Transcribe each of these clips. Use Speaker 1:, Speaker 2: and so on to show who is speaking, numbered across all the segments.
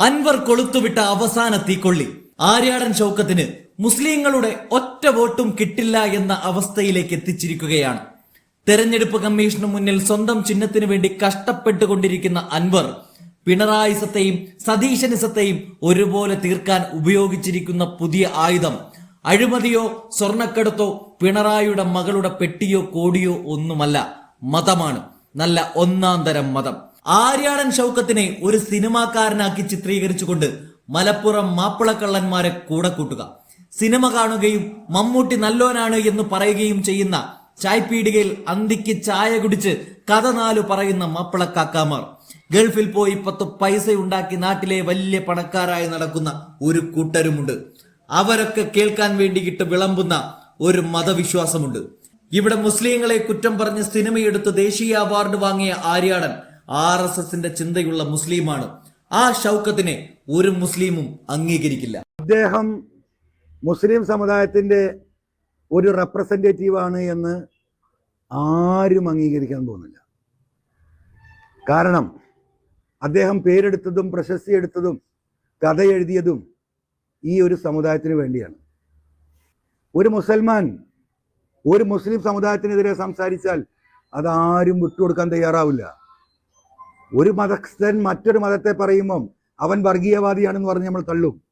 Speaker 1: അൻവർ കൊളുത്തുവിട്ട അവസാന തീക്കൊള്ളി. ആര്യാടൻ ചൗക്കത്തിന് മുസ്ലിങ്ങളുടെ ഒറ്റ വോട്ടും കിട്ടില്ല എന്ന അവസ്ഥയിലേക്ക് എത്തിച്ചിരിക്കുകയാണ്. തെരഞ്ഞെടുപ്പ് കമ്മീഷന് മുന്നിൽ സ്വന്തം ചിഹ്നത്തിനു വേണ്ടി കഷ്ടപ്പെട്ടുകൊണ്ടിരിക്കുന്ന അൻവർ പിണറായിസത്തെയും സതീശനിസത്തെയും ഒരുപോലെ തീർക്കാൻ ഉപയോഗിച്ചിരിക്കുന്ന പുതിയ ആയുധം. അഴിമതിയോ സ്വർണക്കടത്തോ പിണറായിയുടെ മകളുടെ പെട്ടിയോ കോടിയോ ഒന്നുമല്ല. മതമാണ്. നല്ല ഒന്നാം തരം മതം. ആര്യാടൻ ഷൗക്കത്തിനെ ഒരു സിനിമാക്കാരനാക്കി ചിത്രീകരിച്ചുകൊണ്ട് മലപ്പുറം മാപ്പിളക്കള്ളന്മാരെ കൂടെ കൂട്ടുക. സിനിമ കാണുകയും മമ്മൂട്ടി നല്ലോനാണ് എന്ന് പറയുകയും ചെയ്യുന്ന ചായ്പീടികയിൽ അന്തിക്ക് ചായ കുടിച്ച് കഥ നാലു പറയുന്ന മാപ്പിളക്കാക്കാമാർ. ഗൾഫിൽ പോയി പത്ത് പൈസ ഉണ്ടാക്കി നാട്ടിലെ വലിയ പണക്കാരായി നടക്കുന്ന ഒരു കൂട്ടരുമുണ്ട്. അവരൊക്കെ കേൾക്കാൻ വേണ്ടിയിട്ട് വിളമ്പുന്ന ഒരു മതവിശ്വാസമുണ്ട്. ഇവിടെ മുസ്ലിങ്ങളെ കുറ്റം പറഞ്ഞ് സിനിമയെടുത്ത് ദേശീയ അവാർഡ് വാങ്ങിയ ആര്യാടൻ ആർ എസ് എസിന്റെ ചിന്തയുള്ള മുസ്ലിമാണ്. ആ ഷൗക്കത്തിനെ ഒരു മുസ്ലിമും അംഗീകരിക്കില്ല.
Speaker 2: അദ്ദേഹം മുസ്ലിം സമുദായത്തിന്റെ ഒരു റെപ്രസെന്റേറ്റീവ് ആണ് എന്ന് ആരും അംഗീകരിക്കാൻ തോന്നില്ല കാരണം അദ്ദേഹം പേരെടുത്തതും പ്രശസ്തി എടുത്തതും കഥ എഴുതിയതും ഈ ഒരു സമുദായത്തിന് വേണ്ടിയാണ്. ഒരു മുസൽമാൻ ഒരു മുസ്ലിം സമുദായത്തിനെതിരെ സംസാരിച്ചാൽ അതാരും വിട്ടുകൊടുക്കാൻ തയ്യാറാവില്ല. ഒരു മതസ്ഥൻ മറ്റൊരു മതത്തെ പറയുമ്പം അവൻ വർഗീയവാദിയാണെന്ന് പറഞ്ഞ് നമ്മൾ തള്ളും.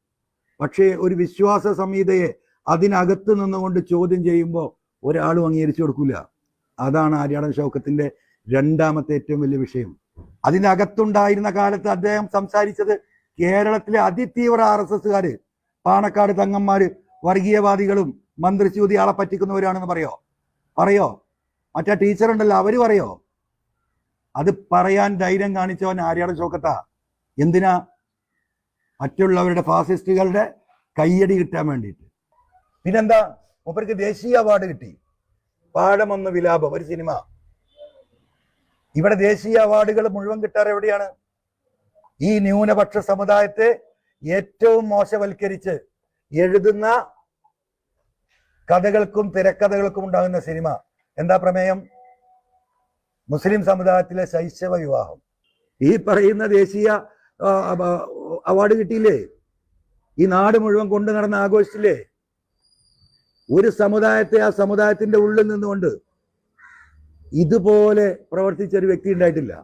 Speaker 2: പക്ഷേ ഒരു വിശ്വാസ സംഹിതയെ അതിനകത്ത് നിന്നുകൊണ്ട് ചോദ്യം ചെയ്യുമ്പോൾ ഒരാളും അംഗീകരിച്ചു കൊടുക്കില്ല അതാണ് ആര്യാടൻ ഷൗക്കത്തിന്റെ രണ്ടാമത്തെ ഏറ്റവും വലിയ വിഷയം. അതിനകത്തുണ്ടായിരുന്ന കാലത്ത് അദ്ദേഹം സംസാരിച്ചത് കേരളത്തിലെ അതിതീവ്ര ആർ എസ് എസ്സുകാര് പാണക്കാട് തങ്ങന്മാര് വർഗീയവാദികളും മന്ത്രിച്യൂതി ആളെ പറ്റിക്കുന്നവരാണെന്ന് പറയോ? പറയോ? മറ്റേ ടീച്ചർ ഉണ്ടല്ലോ അവർ പറയോ? അത് പറയാൻ ധൈര്യം കാണിച്ചവൻ ആര്യാട് ചോക്കത്ത. എന്തിനാ? മറ്റുള്ളവരുടെ ഫാസിസ്റ്റുകളുടെ കയ്യടി കിട്ടാൻ വേണ്ടിയിട്ട്. പിന്നെന്താ? മൂപ്പർക്ക് ദേശീയ അവാർഡ് കിട്ടി. പാഠമൊന്ന് വിലാപം ഒരു സിനിമ. ഇവിടെ ദേശീയ അവാർഡുകൾ മുഴുവൻ കിട്ടാറ് എവിടെയാണ്? ഈ ന്യൂനപക്ഷ സമുദായത്തെ ഏറ്റവും മോശവൽക്കരിച്ച് എഴുതുന്ന കഥകൾക്കും തിരക്കഥകൾക്കും ഉണ്ടാകുന്ന സിനിമ. എന്താ പ്രമേയം? മുസ്ലിം സമുദായത്തിലെ ശൈശവ വിവാഹം. ഈ പറയുന്ന ദേശീയ അവാർഡ് കിട്ടിയില്ലേ? ഈ നാട് മുഴുവൻ കൊണ്ടു നടന്ന് ആഘോഷിച്ചില്ലേ? ഒരു സമുദായത്തെ ആ സമുദായത്തിന്റെ ഉള്ളിൽ നിന്നുകൊണ്ട് ഇതുപോലെ പ്രവർത്തിച്ച ഒരു വ്യക്തി ഉണ്ടായിട്ടില്ല.